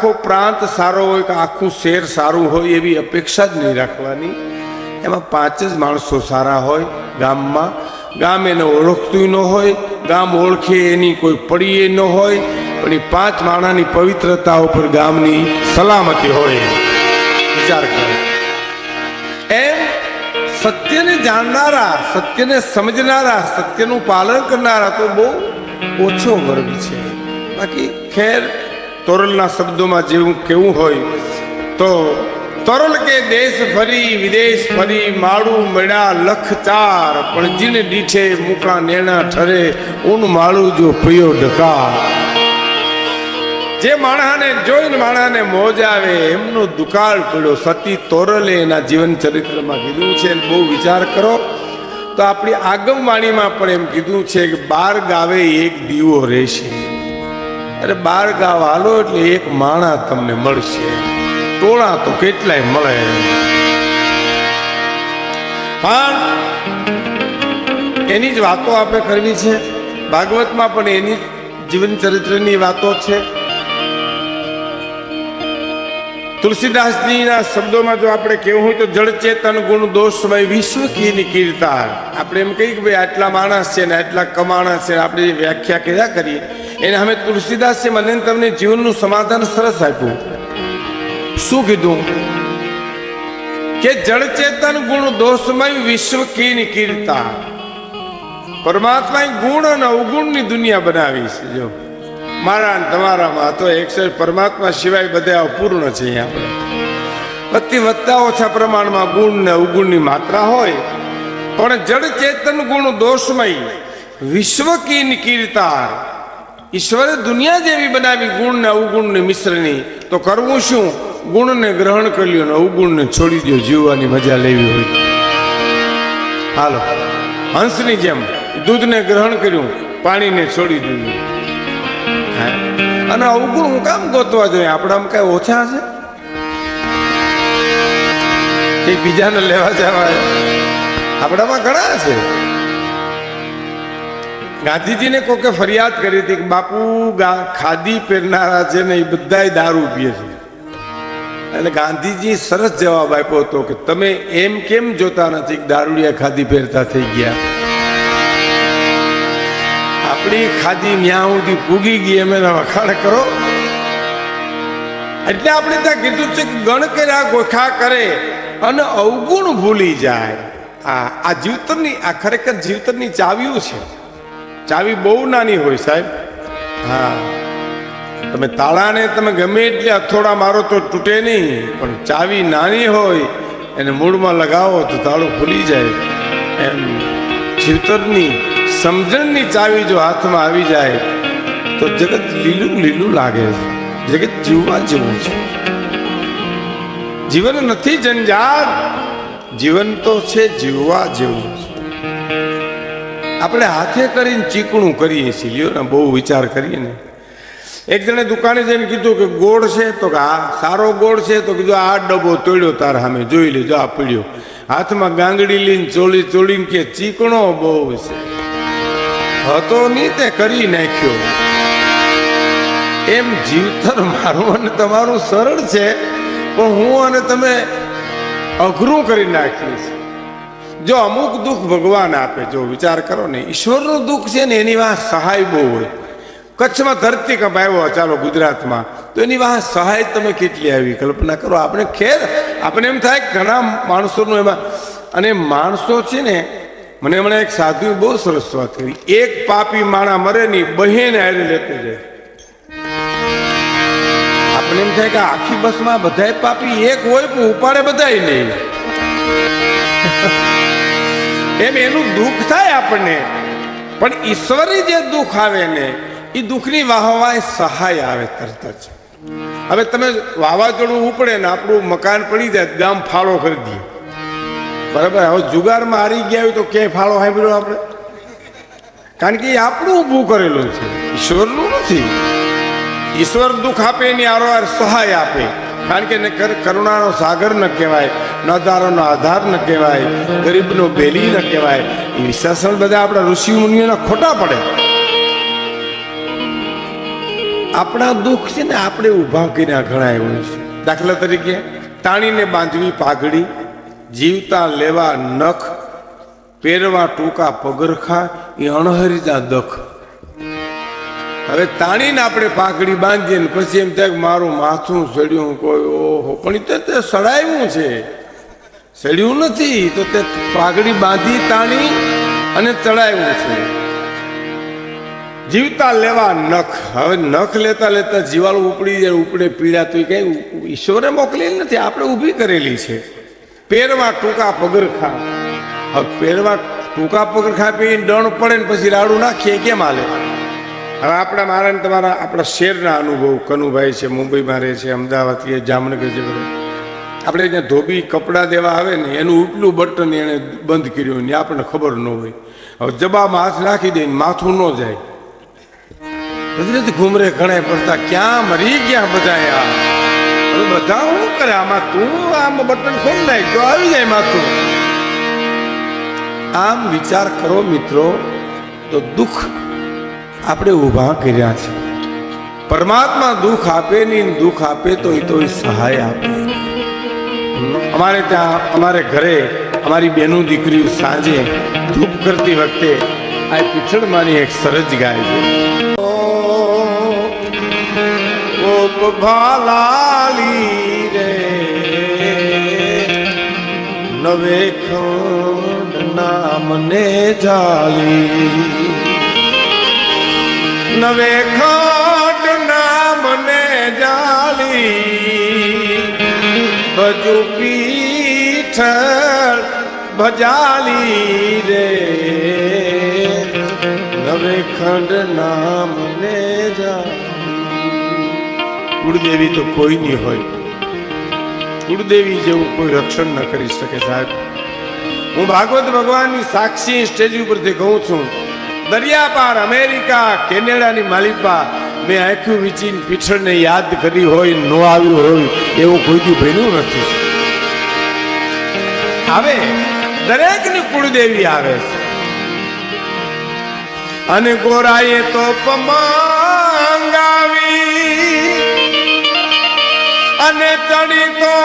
આખો પ્રાંત સારો હોય કે આખું શહેર સારું હોય એવી અપેક્ષા જ નહીં રાખવાની. એમાં પાંચ જ માણસો સારા હોય ગામમાં. ગામ એને ઓળખતું ન હોય, ગામ ઓળખે એની કોઈ પડીએ ન હોય, પણ એ પાંચ માણાની પવિત્રતા ઉપર ગામની સલામતી હોય. વિચાર કરો. એમ સત્યને જાણનારા, સત્યને સમજનારા, સત્યનું પાલન કરનારા તો બહુ ઓછો વર્ગ છે. બાકી ખેર તોરલના શબ્દોમાં જેવું કેવું હોય, તો તરલ કે દેશ ફરી વિદેશ ફરી માળું મળ્યા લખ ચાર, પણ જીન દીઠે મુકા નેણા ઠરે, ઊન માળું જો પયો ડકા જે માણસને જોઈને માણાને મોજ આવે, એમનો દુકાળ પડ્યો. સતી તોરલે એના જીવન ચરિત્રમાં કીધું છે બહુ વિચાર કરો. તો આપણી આગમવાણીમાં પણ એમ કીધું છે કે બાર ગાવે એક દીવો રહેશે અરે બાર ગાવ હાલો એટલે એક માણા તમને મળશે. ટોળા તો કેટલાય મળે. પણ એની જ વાતો આપણે કરવી છે. ભાગવતમાં પણ એની જીવન ચરિત્રની વાતો છે. તુલસીદાસજીના શબ્દોમાં જો આપણે કેવું હોય તો જળચેતન ગુણ દોષમય વિશ્વ કીની નિકીર્તા આપણે એમ કહીએ કે ભાઈ આટલા માણસ છે ને આટલા કમાણસ છે આપણે વ્યાખ્યા કર્યા કરીએ એને અમે તુલસીદાસ મને તમને જીવનનું સમાધાન સરસ આપ્યું. શું કીધું? કે જળ ચેતન ગુણ દોષમય વિશ્વ કી કીર્તા પરમાત્માએ ગુણ અને અવગુણની દુનિયા બનાવી છે. જો, મારા તમારામાં તો એકસો પરમાત્મા સિવાય બધા અપૂર્ણ છે આપણે. વધતી વધતા ઓછા પ્રમાણમાં ગુણ ને અવગુણની માત્રા હોય. પણ જડ ચેતન ગુણ દોષમય વિશ્વ કી નિકીર્તા ઈશ્વરે દુનિયા જેવી બનાવી ગુણ ને અવગુણ ને મિશ્રની, તો કરવું શું? ગુણને ગ્રહણ કરી લ્યો ને અવગુણને છોડી દો જીવવાની મજા લેવી હોય હાલો, હંસની જેમ દૂધને ગ્રહણ કર્યું, પાણીને છોડી દીધું? અને અવગુણ હું કામ ગોતવા જોઈએ? આપણામાં કઈ ઓછા છે? એ બીજાને લેવા જવા? આપણામાં ઘણા છે. ગાંધીજીને કોકે ફરિયાદ કરી હતી કે બાપુ ખાદી પહેરનારા છે ને એ બધાય દારૂ પીએ છે. એટલે ગાંધીજી સરસ જવાબ આપ્યો હતો કે તમે એમ કેમ જોતા નથી દારૂડિયા ખાદી પહેરતા થઈ ગયા? આપણી ખાદી ન્યા સુધી પૂગી ગઈ, એમ એના વખાણ કરો. એટલે આપણે ત્યાં કીધું છે કે ગણ કર્યા ગોખા કરે અને અવગુણ ભૂલી જાય. આ આ જીવતરની, આ ખરેખર જીવતરની ચાવીઓ છે. ચાવી બહુ નાની હોય સાહેબ. હા. તમે તાળાને તમે ગમે એટલે અથોડા મારો તો તૂટે નહીં, પણ ચાવી નાની હોય, એને મૂળમાં લગાવો તો તાળું ખુલી જાય. એમ જીવતરની, સમજણની ચાવી જો હાથમાં આવી જાય, તો જગત લીલું લીલું લાગે છે. જગત જીવવા જેવું છે. જીવન નથી જંજાળ જીવન તો છે જીવવા જેવું. આપણે હાથે કરીને ચીકણું કરીએ છીએ. લ્યો ને, બહુ વિચાર કરીએ ને. એક જણે દુકાને જઈને કીધું કે ગોળ છે, તો કે આ સારો ગોળ છે, તો કીધું, આ ડબ્બો તોડ્યો તાર સામે, જોઈ લેજો, આ પીડ્યો. હાથમાં ગાંગડી લઈને ચોળી ચોળીને કે, ચીકણો બહુ છે. હતો નહીં તે, કરી નાખ્યો. એમ જીવતર મારું અને તમારું સરળ છે, પણ હું અને તમે અઘરું કરી નાખ્યું છે જો અમુક દુઃખ ભગવાન આપે, જો વિચાર કરો ને, ઈશ્વરનું દુઃખ છે ને, એની વાહ સહાય બહુ હોય. કચ્છમાં ધરતી કપાયો ચાલો ગુજરાતમાં. તો એની વાહ સહાય તમે કેટલી આવી? કલ્પના કરો, આપણે ખેર, આપણે એમ થાય ઘણા માણસોનું એમાં, અને માણસો છે ને, મને હમણાં એક સાધુએ બહુ સરસ વાત કરી. એક પાપી માણા મરે ની બહેન હારે લેતો જાય. આપણે એમ થાય કે આખી બસમાં બધાય પાપી, એક હોય પણ ઉપાડે બધાય નહીં. એમ એનું દુઃખ થાય આપણને. પણ ઈશ્વરી જે દુઃખ આવે ને એ દુઃખની વાહવાય સહાય આવે તરત જ. હવે તમે વાવાઝોડું ઉપડે ને આપણું મકાન પડી જાય, ગામ ફાળો કરી દઈએ બરાબર? હવે જુગારમાં હારી ગયા હોય તો ક્યાંય ફાળો સાંભળ્યો આપણે? કારણ કે એ આપણું ઊભું કરેલું છે. ઈશ્વરનું નથી. ઈશ્વર દુઃખ આપે એની આરોહાર સહાય આપે. કારણ કે કરુણાનો સાગર ન કહેવાય, નદારોનો આધાર ન કહેવાય, ગરીબનો બેલી ન કહેવાય. એ વિશ્વાસણ બધા આપણા ઋષિ મુનિઓના ખોટા પડે. આપણા દુઃખ છે ને આપણે ઊભા કરીને ઘણા એવું છે. દાખલા તરીકે, તાણીને બાંધવી પાઘડી, જીવતા લેવા નખ, પહેરવા ટૂંકા પગરખા, એ અણહરિતા દખ. હવે તાણીને આપણે પાઘડી બાંધીએ ને પછી એમ થાય મારું માથું સડ્યું કોઈ, ઓહો, પણ એ તે સડાયું છે. સડ્યું નથી તો તે પાઘડી બાંધી તાણી અને ચડાવ્યું છે. જીવતા લેવા નખ. હવે નખ લેતા લેતા જીવાળું ઉપડી જાય, ઉપડે પીડા તો કઈ ઈશ્વરે મોકલેલી નથી, આપણે ઊભી કરેલી છે. પહેરવા ટૂંકા પગરખા હવે પહેરવા ટૂંકા પગરખા પીને દણ પડે ને પછી રાડું નાખીએ, કેમ હાલે? હવે આપણા મારા ને તમારા આપણા શેરના અનુભવ. કનુભાઈ છે, મુંબઈમાં રહે છે, અમદાવાદ કે જામનગર છે બધે. આપણે જ્યાં ધોબી કપડાં દેવા આવે ને, એનું ઉપલું બટન એણે બંધ કર્યું ને, આપણને ખબર ન હોય. હવે જબામાં હાથ નાખી દે માથું ન જાય. કુદરત ઘુમરે ઘણા પડતા ક્યાં મરી ગયા બધા હવે બધા શું કરે? આમાં તું આમ બટન ખોલ નાખ તો આવી જાય માથું. આમ વિચાર કરો મિત્રો, તો દુઃખ આપણે ઊભા કર્યા છે. પરમાત્મા દુઃખ આપે નહીં દુઃખ આપે તો એ તો સહાય આપે. અમારે ત્યાં, અમારે ઘરે અમારી બેનું દીકરીઓ સાંજે ધૂપ કરતી વખતે આ પીછળમાંની એક સરજ ગાય છે. ભાલાલી રે, નવે ખંડ નામને જાલી. નવે ખંડ નામને જાલી ભજુ પીઠ ભજાલી રે. નવે ખંડ નામને જાલી કુળદેવી તો કોઈ નહીં હોય. કુળદેવી જેવું કોઈ રક્ષણ ન કરી શકે સાહેબ. હું ભાગવત ભગવાનની સાક્ષી સ્ટેજ ઉપરથી કહું છું. દરિયા પાર અમેરિકા, કેનેડાની માલિપા, મેં આંખ્યું વિચીન પીછળને યાદ કરી હોય, ન આવ્યું હોય, એવું કોઈ દી બન્યું નથી. હવે દરેકની કુળદેવી આવે છે. અને ગોરાએ તો પમાંગાવી અને ચડી તો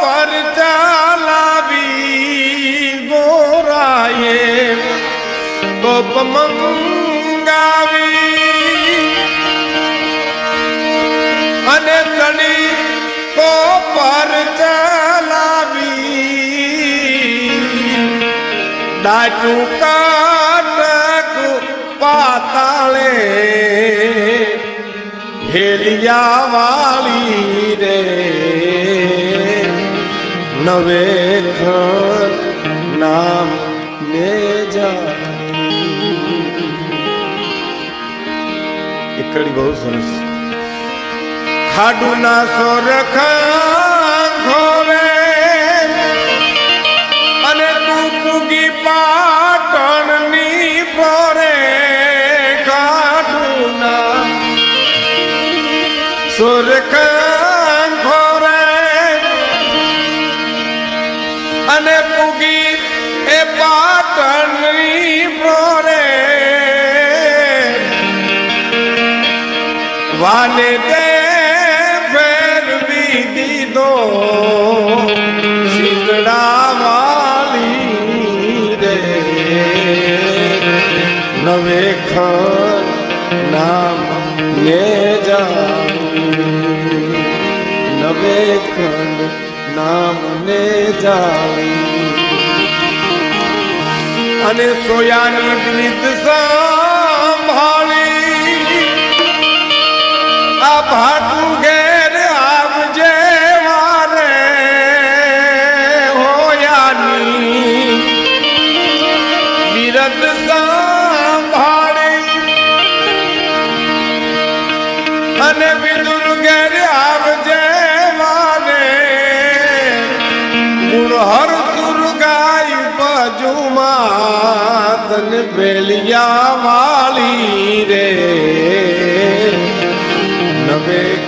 પર ચાલાવી. ગોરાએ ગોપ મંગાવી અને ચડી તો ચલાવી. દાટું કાટકું પાતાળે. હેલિયા વાળી રે. નવે નામ ને જા કડી બહુ સરસ. ખાડું ના સોરખા ઘોરે અને તું પૂગી પાટણની પોરે ખાડું ના વાને તે ફેરવી દીધો શીતળા વાલી રે નવે નામ લે જાણી નવે નામ ને અને સોયાની ગીત સંભાળી ભાટું ઘેર આવજે વારે, હોયાની. બિરદ સંભાળી અને વિદુર ઘેર આવજે વારે. ગુણ હર સુર ગાય બજુમાં તન બેલિયા વાળી રે. નવે